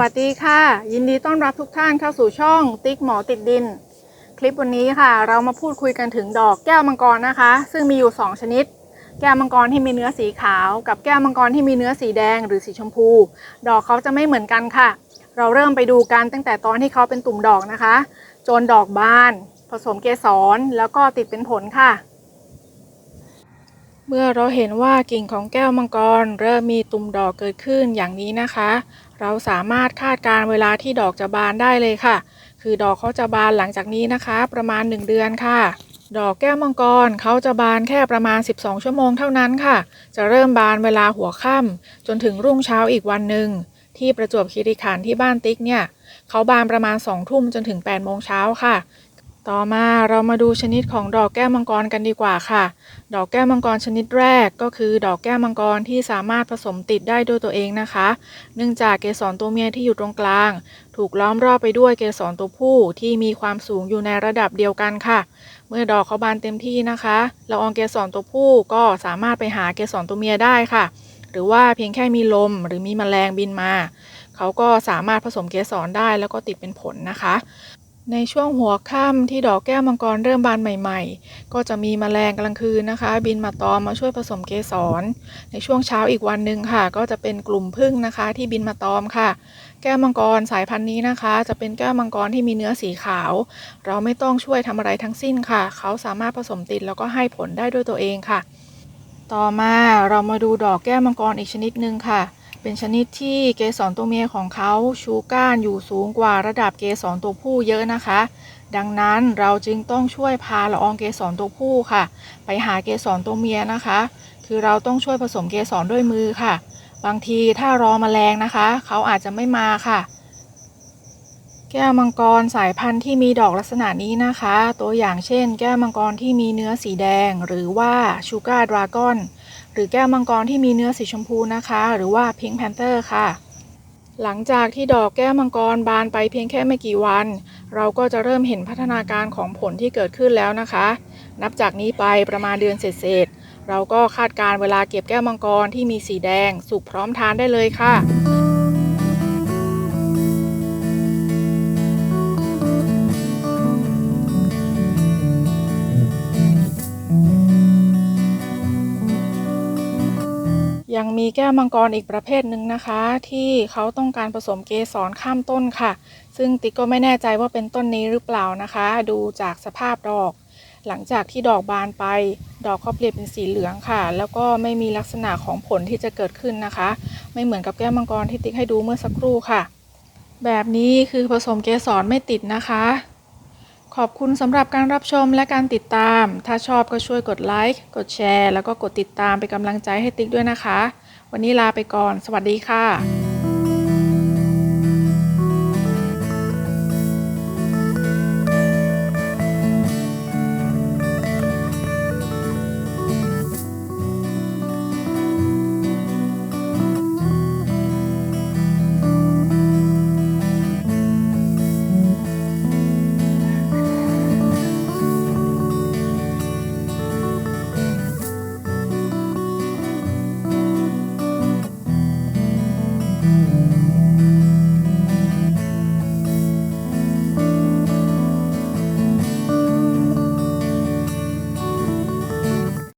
วัสดีค่ะ ยินดีต้อนรับทุกท่านเข้าสู่ช่องติ๊กหมอติดดิน คลิปวันนี้ค่ะ เรามาพูดคุยกันถึงดอกแก้วมังกรนะคะ ซึ่งมีอยู่ 2 ชนิด แก้วมังกรที่มีเนื้อสีขาว กับแก้วมังกรที่มีเนื้อสีแดงหรือสีชมพู ดอกเขาจะไม่เหมือนกันค่ะ เราเริ่มไปดูกันตั้งแต่ตอนที่เขาเป็นตุ่มดอกนะคะ จนดอกบาน ผสมเกสรแล้วก็ติดเป็นผลค่ะเมื่อเราเห็นว่ากิ่งของแก้วมังกรเริ่มมีตุ่มดอกเกิดขึ้นอย่างนี้นะคะ เราสามารถคาดการเวลาที่ดอกจะบานได้เลยค่ะ คือดอกเขาจะบานหลังจากนี้นะคะ ประมาณ 1 เดือนค่ะ ดอกแก้วมังกรเขาจะบานแค่ประมาณ 12 ชั่วโมงเท่านั้นค่ะ จะเริ่มบานเวลาหัวค่ำจนถึงรุ่งเช้าอีกวันหนึ่งที่ประจวบคีรีขันธ์ที่บ้านติ๊กเนี่ยเขาบานประมาณ2ทุ่มจนถึง8โมงเช้าค่ะ ต่อมาเรามาดูชนิดของดอกแก้วมังกรกันดีกว่าค่ะ ดอกแก้วมังกรชนิดแรกก็คือ ดอกแก้วมังกรที่สามารถผสมติดได้ด้วยตัวเองนะคะ เนื่องจากเกสรตัวเมียที่อยู่ตรงกลาง ถูกล้อมรอบไปด้วยเกสรตัวผู้ที่มีความสูงอยู่ในระดับเดียวกันค่ะ เมื่อดอกเขาบานเต็มที่นะคะละอองเกสรตัวผู้ก็สามารถไปหาเกสรตัวเมียได้ค่ะ หรือว่าเพียงแค่มีลมหรือมีแมลงบินมา เขาก็สามารถผสมเกสรได้แล้วก็ติดเป็นผลนะคะ ในช่วงหัวค่ำที่ดอกแก้วมังกรเริ่มบานใหม่ๆ ก็จะมีแมลงกลางคืนนะคะ บินมาตอมมาช่วยผสมเกสร ในช่วงเช้าอีกวันหนึ่งค่ะ ก็จะเป็นกลุ่มผึ้งนะคะ ที่บินมาตอมค่ะ แก้วมังกรสายพันธุ์นี้นะคะ จะเป็นแก้วมังกรที่มีเนื้อสีขาว เราไม่ต้องช่วยทำอะไรทั้งสิ้นค่ะ เขาสามารถผสมติดแล้วก็ให้ผลได้ด้วยตัวเองค่ะ ต่อมาเรามาดูดอกแก้วมังกรอีกชนิดหนึ่งค่ะ เป็นชนิดที่เกสรตัวเมียของเขาชูก้านอยู่สูงกว่าระดับเกสรตัวผู้เยอะนะคะ ดังนั้นเราจึงต้องช่วยพาละอองเกสรตัวผู้ค่ะ ไปหาเกสรตัวเมียนะคะ คือเราต้องช่วยผสมเกสรด้วยมือค่ะ บางทีถ้ารอมแมลงนะคะ เขาอาจจะไม่มาค่ะ แก้วมังกรสายพันธุ์ที่มีดอกลักษณะนี้นะคะ ตัวอย่างเช่น แก้วมังกรที่มีเนื้อสีแดง หรือว่าชูการ์ดราก้อน หรือแก้วมังกรที่มีเนื้อสีชมพูนะคะ หรือว่าพิงค์แพนเตอร์ค่ะ หลังจากที่ดอกแก้วมังกรบานไปเพียงแค่ไม่กี่วัน เราก็จะเริ่มเห็นพัฒนาการของผลที่เกิดขึ้นแล้วนะคะ นับจากนี้ไปประมาณเดือนเศษเราก็คาดการเวลาเก็บแก้วมังกรที่มีสีแดง สุกพร้อมทานได้เลยค่ะ ยังมีแก้วมังกรอีกประเภทหนึ่งนะคะ ที่เขาต้องการผสมเกสรข้ามต้นค่ะ ซึ่งติ๊กก็ไม่แน่ใจว่าเป็นต้นนี้หรือเปล่านะคะ ดูจากสภาพดอก หลังจากที่ดอกบานไป ดอกเขาเปลี่ยนเป็นสีเหลืองค่ะ แล้วก็ไม่มีลักษณะของผลที่จะเกิดขึ้นนะคะ ไม่เหมือนกับแก้วมังกรที่ติ๊กให้ดูเมื่อสักครู่ค่ะ แบบนี้คือผสมเกสรไม่ติดนะคะ ขอบคุณสำหรับการรับชมและการติดตาม ถ้าชอบก็ช่วยกดไลค์ กดแชร์ แล้วก็กดติดตามเป็นกำลังใจให้ติ๊กด้วยนะคะ วันนี้ลาไปก่อน สวัสดีค่ะ